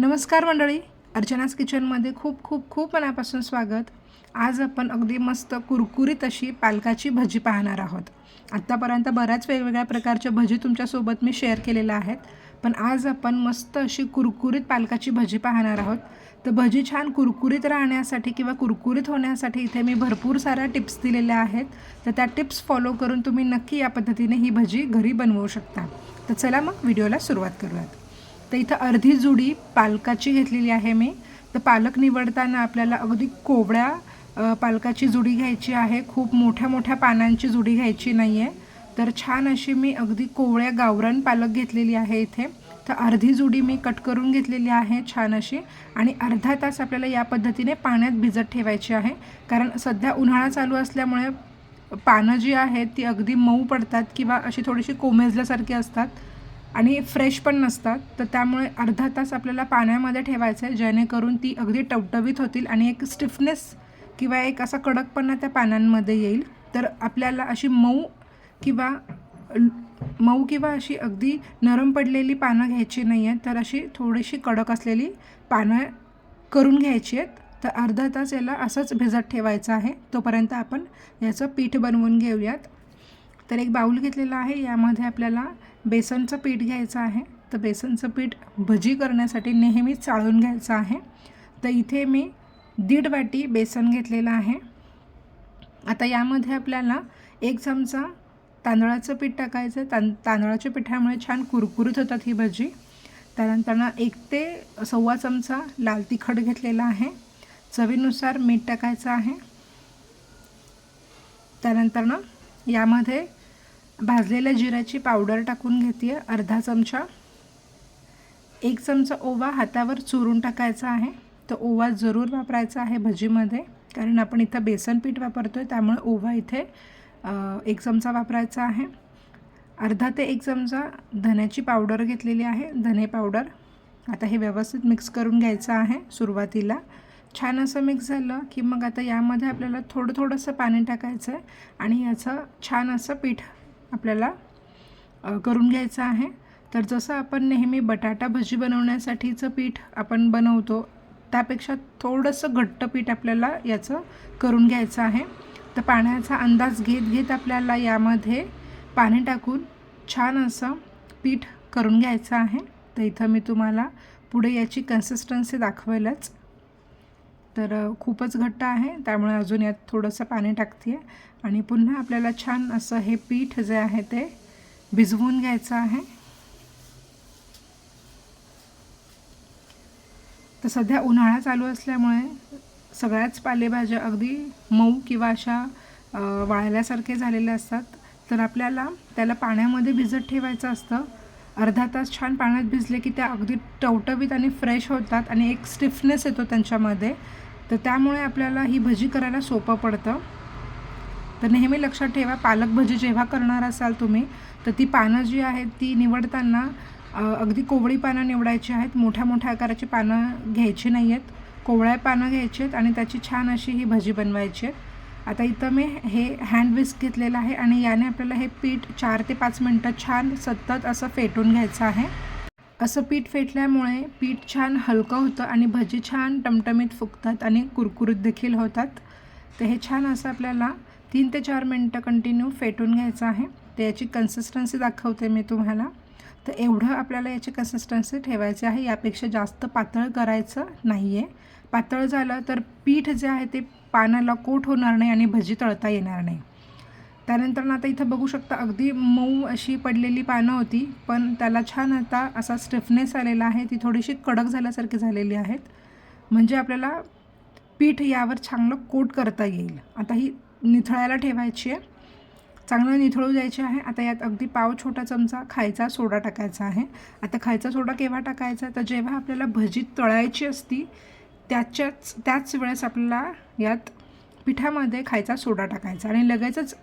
नमस्कार मंडळी. अर्चनास किचनमध्ये खूप खूप खूप मनापासून स्वागत. आज आपण अगदी मस्त कुरकुरीत अशी पालकाची भजी पाहणार आहोत. आत्तापर्यंत बऱ्याच वेगवेगळ्या प्रकारच्या भजी तुमच्यासोबत मी शेअर केलेल्या आहेत. पण आज आपण मस्त अशी कुरकुरीत पालकाची भजी पाहणार आहोत. तर भजी छान कुरकुरीत राहण्यासाठी किंवा कुरकुरीत होण्यासाठी इथे मी भरपूर साऱ्या टिप्स दिलेल्या आहेत. तर त्या टिप्स फॉलो करून तुम्ही नक्की या पद्धतीने ही भजी घरी बनवू शकता. तर चला मग व्हिडिओला सुरुवात करूयात. तर इथं अर्धी जुडी पालकाची घेतलेली आहे मी. तर पालक निवडताना आपल्याला अगदी कोवळ्या पालकाची जुडी घ्यायची आहे. खूप मोठ्या मोठ्या पानांची जुडी घ्यायची नाही आहे तर छान अशी मी अगदी कोवळ्या गावरान पालक घेतलेली आहे इथे. तर अर्धी जुडी मी कट करून घेतलेली आहे छान अशी. आणि अर्धा तास आपल्याला या पद्धतीने पाण्यात भिजत ठेवायची आहे. कारण सध्या उन्हाळा चालू असल्यामुळे पानं जी आहेत ती अगदी मऊ पडतात किंवा अशी थोडीशी कोमेजल्यासारखी असतात. आणि फ्रेश पण नसतात. तर त्यामुळे अर्धा तास आपल्याला पाण्यामध्ये ठेवायचं आहे. जेणेकरून ती अगदी टवटवीत होतील आणि एक स्टिफनेस किंवा एक असा कडकपणा त्या पानांमध्ये येईल. तर आपल्याला अशी मऊ किंवा मऊ किंवा अशी अगदी नरम पडलेली पानं घ्यायची नाही आहेत. तर अशी थोडीशी कडक असलेली पानं करून घ्यायची आहेत. तर अर्धा तास याला असंच भिजत ठेवायचं आहे. तोपर्यंत आपण याचं पीठ बनवून घेऊयात. तर एक बाऊल घेतलेला आहे. यामध्ये आपल्याला बेसनचं पीठ घ्यायचं आहे. तर बेसनचं पीठ भजी करण्यासाठी नेहमी चाळून घ्यायचं आहे. तर इथे मी दीड वाटी बेसन घेतलेलं आहे. आता यामध्ये आपल्याला एक चमचा तांदळाचं पीठ टाकायचं. तां तांदळाच्या पिठामुळे छान कुरकुरीत होतात ही भजी. त्यानंतर एक ते सव्वा चमचा लाल तिखट घेतलेला आहे. चवीनुसार मीठ टाकायचं आहे. त्यानंतर ना यामध्ये भाजलेल्या जिऱ्याची पावडर टाकून घेते अर्धा चमचा. एक चमचा ओवा हातावर चुरून टाकायचा आहे. तर ओवा जरूर वापरायचा आहे भजीमध्ये कारण आपण इथं बेसन पीठ वापरतो आहे त्यामुळे ओवा इथे एक चमचा वापरायचा आहे. अर्धा ते एक चमचा धन्याची पावडर घेतलेली आहे धने पावडर. आता हे व्यवस्थित मिक्स करून घ्यायचं आहे सुरुवातीला. छान असं मिक्स झालं की मग आता यामध्ये आपल्याला थोडं थोडंसं पाणी टाकायचं आहे आणि याचं छान असं पीठ आपल्याला करून घ्यायचं आहे. तर जसं आपण नेहमी बटाटा भजी बनवण्यासाठीचं पीठ आपण बनवतो त्यापेक्षा थोडंसं घट्ट पीठ आपल्याला याचं करून घ्यायचं आहे. तर पाण्याचा अंदाज घेत घेत आपल्याला यामध्ये पाणी टाकून छान असं पीठ करून घ्यायचं आहे. तर इथं मी तुम्हाला पुढे याची कन्सिस्टन्सी दाखवेलच. तर खूपच घट्ट आहे. त्यामुळे अजून यात थोडंसं पाणी टाकते आणि पुन्हा आपल्याला छान असं हे पीठ जे आहे ते भिजवून घ्यायचं आहे. तर सध्या उन्हाळा चालू असल्यामुळे सगळ्याच पालेभाज्या अगदी मऊ किंवा अशा वाळल्यासारखे झालेल्या असतात. तर आपल्याला त्याला पाण्यामध्ये भिजत ठेवायचं असतं. अर्धा तास छान पाण्यात भिजले की त्या अगदी टवटवीत आणि फ्रेश होतात आणि एक स्टिफनेस येतो त्यांच्यामध्ये. तर त्यामुळे आपल्याला ही भजी करायला सोपं पडतं. तर नेहमी लक्षात ठेवा पालक भजी जेव्हा करणार असाल तुम्ही तर ती पानं जी आहेत ती निवडताना अगदी कोवळी पानं निवडायची आहेत. मोठ्या मोठ्या आकाराची पानं घ्यायची नाही आहेत कोवळ्या पानं घ्यायची आहेत आणि त्याची छान अशी ही भजी बनवायची. आहे आता इथं मी हे हँड विस्क घेतलेलं आहे आणि याने आपल्याला हे पीठ चार ते पाच मिनटं छान सतत असं फेटून घ्यायचं आहे. असं पीठ फेटल्यामुळे पीठ छान हलकं होतं आणि भजी छान टमटमीत फुगतात आणि कुरकुरीत देखील होतात. तर हे छान असं आपल्याला तीन ते चार मिनटं कंटिन्यू फेटून घ्यायचं आहे. तर याची कन्सिस्टन्सी दाखवते मी तुम्हाला. तर एवढं आपल्याला याची कन्सिस्टन्सी ठेवायची आहे. यापेक्षा जास्त पातळ करायचं नाही आहे पातळ झालं तर पीठ जे आहे ते पानाला कोट होणार नाही आणि भजी तळता येणार नाही. त्यानंतर ना आता इथं बघू शकता अगदी मऊ अशी पडलेली पानं होती पण त्याला छान आता असा स्टिफनेस आलेला आहे. ती थोडीशी कडक झाल्यासारखी झालेली आहेत. म्हणजे आपल्याला पीठ यावर चांगलं कोट करता येईल. आता ही निथळायला ठेवायची आहे. चांगलं निथळू द्यायची आहे. आता यात अगदी पाव छोटा चमचा खायचा सोडा टाकायचा आहे. आता खायचा सोडा केव्हा टाकायचा? तर जेव्हा आपल्याला भजी तळायची असती त्याच्याच त्याच वेळेस आपल्याला यात पिठामध्ये खायचा सोडा टाकायचा आणि लगेचच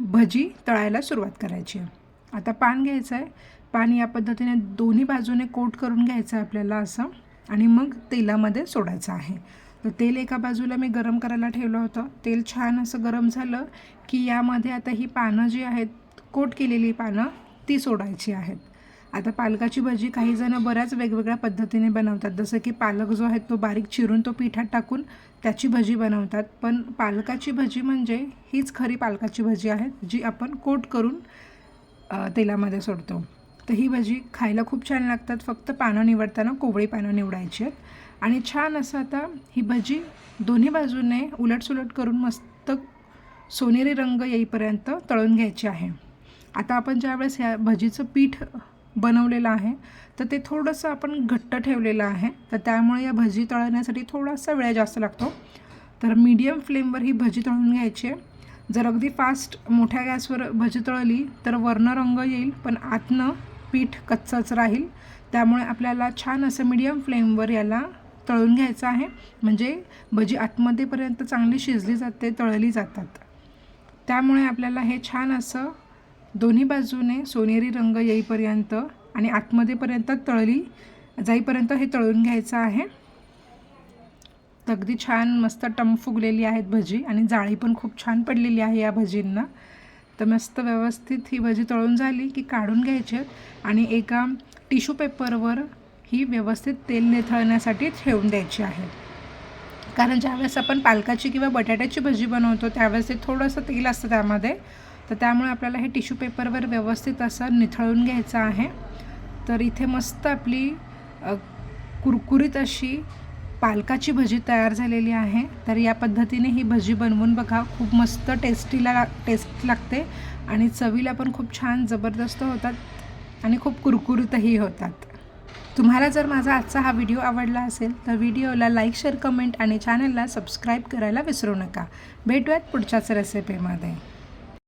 भजी तळायला सुरुवात करायची. आहे आता पान घ्यायचं आहे पान या पद्धतीने दोन्ही बाजूने कोट करून घ्यायचं आहे आपल्याला असं आणि मग तेलामध्ये सोडायचं आहे. तर तेल एका बाजूला मी गरम करायला ठेवलं होतं. तेल छान असं गरम झालं की यामध्ये आता ही पानं जी आहेत कोट केलेली पानं ती सोडायची आहेत. आता पालकाची भजी काही जण बऱ्याच वेगवेगळ्या पद्धतीने बनवतात. जसं की पालक जो आहे तो बारीक चिरून तो पिठात टाकून त्याची भजी बनवतात. पण पालकाची भजी म्हणजे हीच खरी पालकाची भजी आहे जी आपण कोट करून तेलामध्ये सोडतो. तर ही भजी खायला खूप छान लागतात. फक्त पानं निवडताना कोवळी पानं निवडायची आहेत. आणि छान असं आता ही भजी दोन्ही बाजूने उलटसुलट करून मस्त सोनेरी रंग येईपर्यंत तळून घ्यायची आहे. आता आपण ज्यावेळेस ह्या भजीचं पीठ बनवलेलं आहे. तर ते थोडंसं आपण घट्ट ठेवलेलं आहे. तर त्यामुळे या भजी तळण्यासाठी थोडासा वेळ जास्त लागतो. तर मीडियम फ्लेमवर ही भजी तळून घ्यायची आहे. जर अगदी फास्ट मोठ्या गॅसवर भजी तळली तर वर्ण रंग येईल पण आतनं पीठ कच्चंच राहील. त्यामुळे आपल्याला छान असं मीडियम फ्लेमवर याला तळून घ्यायचं आहे. म्हणजे भजी आतमध्येपर्यंत चांगली शिजली जाते तळली जातात. त्यामुळे आपल्याला हे छान असं दोन्ही बाजूने सोनेरी रंग येईपर्यंत आणि आतमध्येपर्यंत तळली जाईपर्यंत हे तळून घ्यायचं आहे. तर अगदी छान मस्त टम फुगलेली आहेत भजी आणि जाळी पण खूप छान पडलेली आहे या भजींना. तर मस्त व्यवस्थित ही भजी तळून झाली की काढून घ्यायची आहेत आणि एका टिश्यू पेपरवर ही व्यवस्थित तेल निथळण्यासाठी ठेवून द्यायची आहे. कारण ज्यावेळेस आपण पालकाची किंवा बटाट्याची भजी बनवतो त्यावेळेस ते थोडंसं तेल असतं त्यामध्ये. तर त्यामुळे आपल्याला हे टिश्यू पेपरवर व्यवस्थित असं निथळून घ्यायचं आहे. तर इथे मस्त आपली कुरकुरीत अशी पालकाची भजी तयार झालेली आहे. तर या पद्धतीने ही भजी बनवून बघा. खूप मस्त टेस्टीला टेस्ट लागते आणि चवीला पण खूप छान जबरदस्त होतात आणि खूप कुरकुरीतही होतात. तुम्हाला जर माझा आजचा हा व्हिडिओ आवडला असेल तर व्हिडिओला लाईक शेअर कमेंट आणि चॅनलला सबस्क्राईब करायला विसरू नका. भेटूयात पुढच्याच रेसिपीमध्ये.